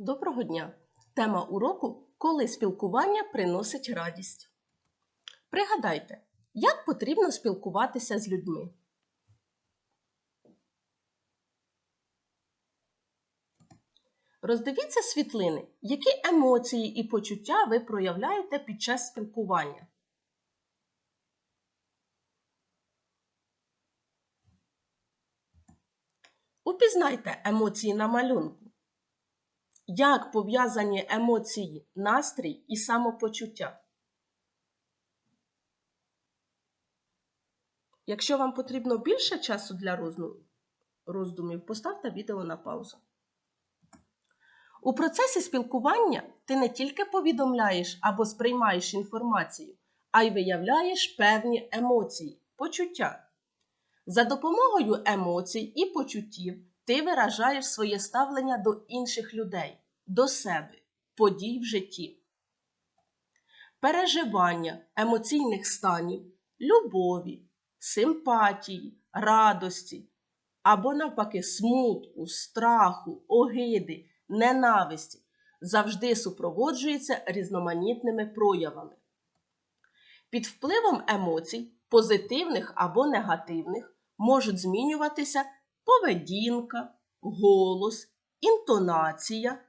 Доброго дня! Тема уроку Коли спілкування приносить радість. Пригадайте, як потрібно спілкуватися з людьми. Роздивіться світлини, які емоції і почуття ви проявляєте під час спілкування. Упізнайте емоції на малюнку. Як пов'язані емоції, настрій і самопочуття? Якщо вам потрібно більше часу для роздумів, поставте відео на паузу. У процесі спілкування ти не тільки повідомляєш або сприймаєш інформацію, а й виявляєш певні емоції, почуття. За допомогою емоцій і почуттів ти виражаєш своє ставлення до інших людей, до себе, подій в житті. Переживання емоційних станів, любові, симпатії, радості або навпаки смутку, страху, огиди, ненависті завжди супроводжується різноманітними проявами. Під впливом емоцій, позитивних або негативних, можуть змінюватися поведінка, голос, інтонація,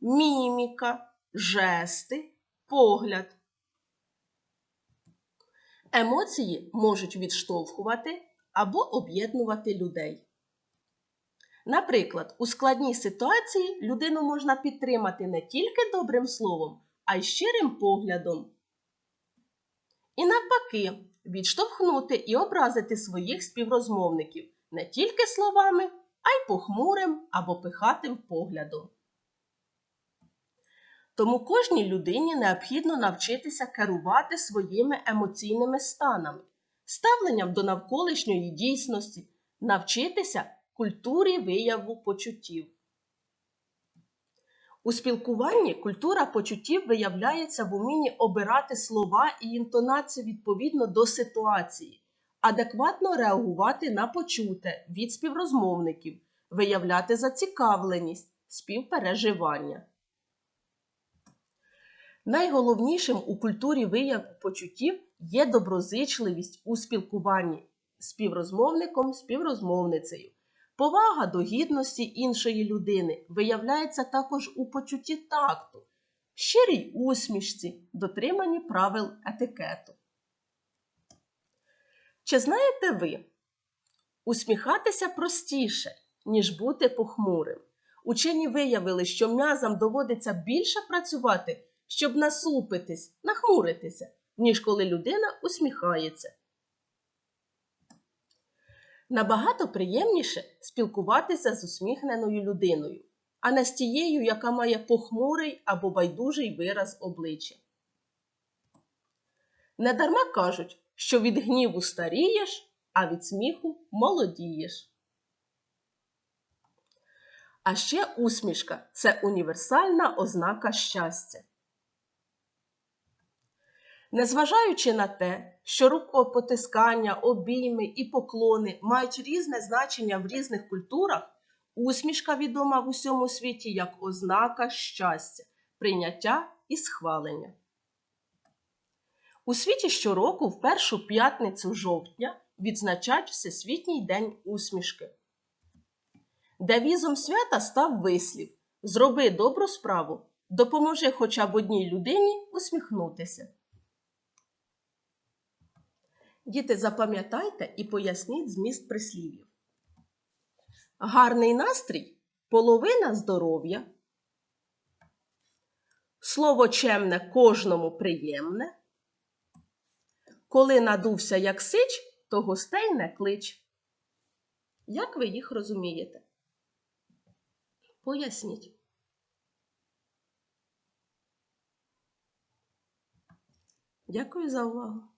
міміка, жести, погляд. Емоції можуть відштовхувати або об'єднувати людей. Наприклад, у складній ситуації людину можна підтримати не тільки добрим словом, а й щирим поглядом. І навпаки, відштовхнути і образити своїх співрозмовників не тільки словами, а й похмурим або пихатим поглядом. Тому кожній людині необхідно навчитися керувати своїми емоційними станами, ставленням до навколишньої дійсності, навчитися культурі вияву почуттів. У спілкуванні культура почуттів виявляється в умінні обирати слова і інтонацію відповідно до ситуації, адекватно реагувати на почуте від співрозмовників, виявляти зацікавленість, співпереживання. Найголовнішим у культурі вияву почуттів є доброзичливість у спілкуванні співрозмовником, співрозмовницею. Повага до гідності іншої людини виявляється також у почутті такту, щирій усмішці, дотриманні правил етикету. Чи знаєте ви, усміхатися простіше, ніж бути похмурим? Учені виявили, що м'язам доводиться більше працювати, щоб насупитись, нахмуритися, ніж коли людина усміхається. Набагато приємніше спілкуватися з усміхненою людиною, а не з тією, яка має похмурий або байдужий вираз обличчя. Недарма кажуть, що від гніву старієш, а від сміху молодієш. А ще усмішка це універсальна ознака щастя. Незважаючи на те, що рукопотискання, обійми і поклони мають різне значення в різних культурах, усмішка відома в усьому світі як ознака щастя, прийняття і схвалення. У світі щороку в першу п'ятницю жовтня відзначають Всесвітній день усмішки. Девізом свята став вислів Зроби добру справу, допоможи хоча б одній людині усміхнутися. Діти, запам'ятайте і поясніть зміст прислів'їв. Гарний настрій половина здоров'я. Слово чемне кожному приємне. Коли надувся як сич, то гостей не клич. Як ви їх розумієте? Поясніть. Дякую за увагу.